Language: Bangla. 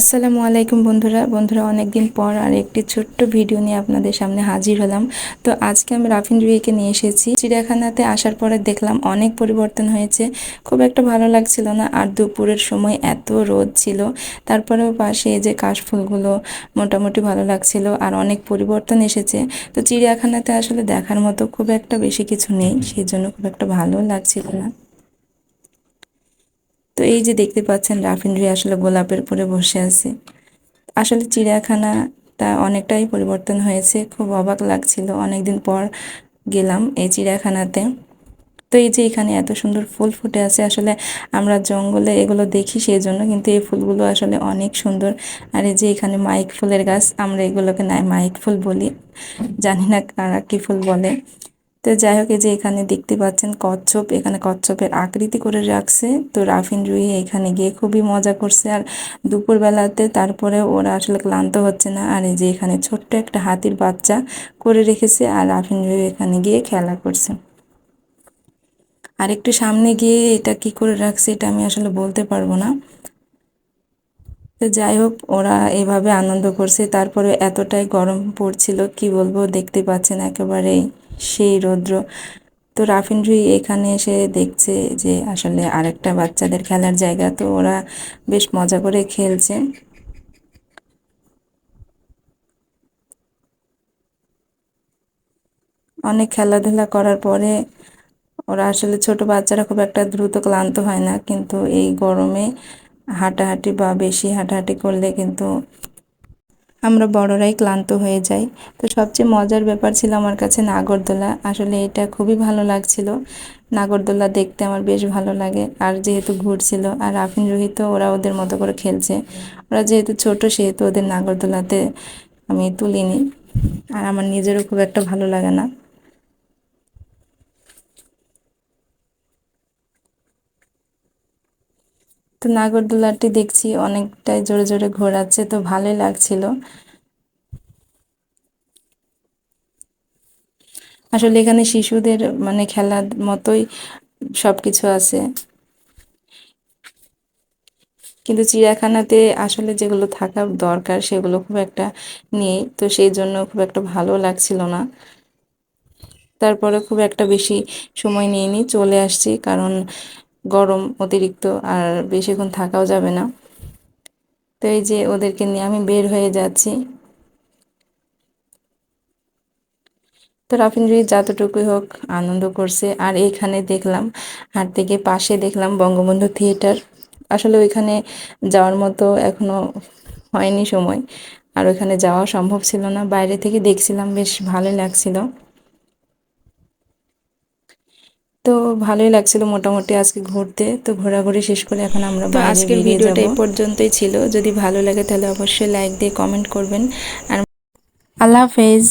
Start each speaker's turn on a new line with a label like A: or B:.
A: আসসালামু আলাইকুম বন্ধুরা। বন্ধুরা, অনেকদিন পর আর একটি ছোট্ট ভিডিও নিয়ে আপনাদের সামনে হাজির হলাম। তো আজকে আমি রাফিন রুইকে নিয়ে এসেছি। চিড়িয়াখানাতে আসার পরে দেখলাম অনেক পরিবর্তন হয়েছে। খুব একটা ভালো লাগছিল না। আর দুপুরের সময় এত রোদ ছিল। তারপরেও পাশে এই যে কাশফুলগুলো মোটামুটি ভালো লাগছিল আর অনেক পরিবর্তন এসেছে। তো চিড়িয়াখানাতে আসলে দেখার মতো খুব একটা বেশি কিছু নেই। সেই জন্য খুব একটা ভালো লাগছিল না। তো এই যে দেখতে পাচ্ছেন রাফিনরি আসলে গোলাপের উপরে বসে আছে। আসলে চিড়িয়াখানাটা অনেকটাই পরিবর্তন হয়েছে, খুব অবাক লাগছিল। অনেকদিন পর গেলাম এই চিড়িয়াখানাতে। তো এই যে এখানে এত সুন্দর ফুল ফুটে আছে, আসলে আমরা জঙ্গলে এগুলো দেখি সেই জন্য, কিন্তু এই ফুলগুলো আসলে অনেক সুন্দর। আর এই যে এখানে মাইক ফুলের গাছ, আমরা এগুলোকে নাই মাইক ফুল বলি। জানি না কারা কী ফুল বলে। তো যাই হোক, এই যে এখানে দেখতে পাচ্ছেন কচ্ছপ, এখানে কচ্ছপের আকৃতি করে রাখছে। তো রাফিন রুই এখানে গিয়ে খুবই মজা করছে আর দুপুরবেলাতে তারপরে ওরা আসলে ক্লান্ত হচ্ছে না। আর এই যে এখানে ছোট্ট একটা হাতির বাচ্চা করে রেখেছে আর রাফিন রুই এখানে গিয়ে খেলা করছে। আর একটু সামনে গিয়ে এটা কি করে রাখছে এটা আমি আসলে বলতে পারব না। তো যাই হোক, ওরা এভাবে আনন্দ করছে। তারপরে এতটাই গরম পড়ছিল, কি বলব, দেখতে পাচ্ছেন একেবারে সেই রৌদ্র। তো রাফিন এখানে এসে দেখছে যে আসলে আরেকটা বাচ্চাদের খেলার জায়গা, তো ওরা বেশ মজা করে খেলছে। অনেক খেলাধুলা করার পরে ওরা আসলে ছোট বাচ্চারা খুব একটা দ্রুত ক্লান্ত হয় না, কিন্তু এই গরমে হাঁটাহাঁটি বা বেশি হাঁটাহাঁটি করলে কিন্তু আমরা বড়রাই ক্লান্ত হয়ে যাই। তো সবচেয়ে মজার ব্যাপার ছিল আমার কাছে নাগরদোলা। আসলে এটা খুবই ভালো লাগছিল। নাগরদোলা দেখতে আমার বেশ ভালো লাগে। আর যেহেতু ঘুরছিল, আর আফিন রোহিত ওরা ওদের মতো করে খেলছে। ওরা যেহেতু ছোট, সেহেতু ওদের নাগরদোলাতে আমি তুলিনি। আর আমার নিজেরও খুব একটা ভালো লাগে না। তো নাগরদোলাটি দেখছি, অনেকটাই জোরে জোরে ঘোরাচ্ছে, তো ভালোই লাগছিল। আসলে এখানে শিশুদের মানে খেলার মতোই সব কিছু আছে। কিন্তু চিড়িয়াখানাতে আসলে যেগুলো থাকা দরকার, সেগুলো খুব একটা নেই, তো সেই জন্য খুব একটা ভালো লাগছিল না। তারপরে খুব একটা বেশি সময় নিয়ে চলে আসছি, কারণ গরম অতিরিক্ত আর বেশিক্ষণ থাকাও যাবে না। তো এই যে ওদেরকে নিয়ে আমি বের হয়ে যাচ্ছি। তো রাফিনরি যতটুকুই হোক আনন্দ করছে। আর এখানে দেখলাম, হাট থেকে পাশে দেখলাম বঙ্গবন্ধু থিয়েটার। আসলে ওইখানে যাওয়ার মতো এখনও হয়নি সময়। আর ওইখানে যাওয়া সম্ভব ছিল না। বাইরে থেকে দেখছিলাম, বেশ ভালোই লাগছিল। তো ভালোই লাগছিল মোটামুটি আজকে ঘুরতে। তো ঘোরাঘুরি শেষ করে এখন আমরা আজকের ভিডিওটা এই পর্যন্তই ছিল। যদি ভালো লাগে তাহলে অবশ্যই লাইক দিয়ে কমেন্ট করবেন। আর আল্লাহ হাফেজ।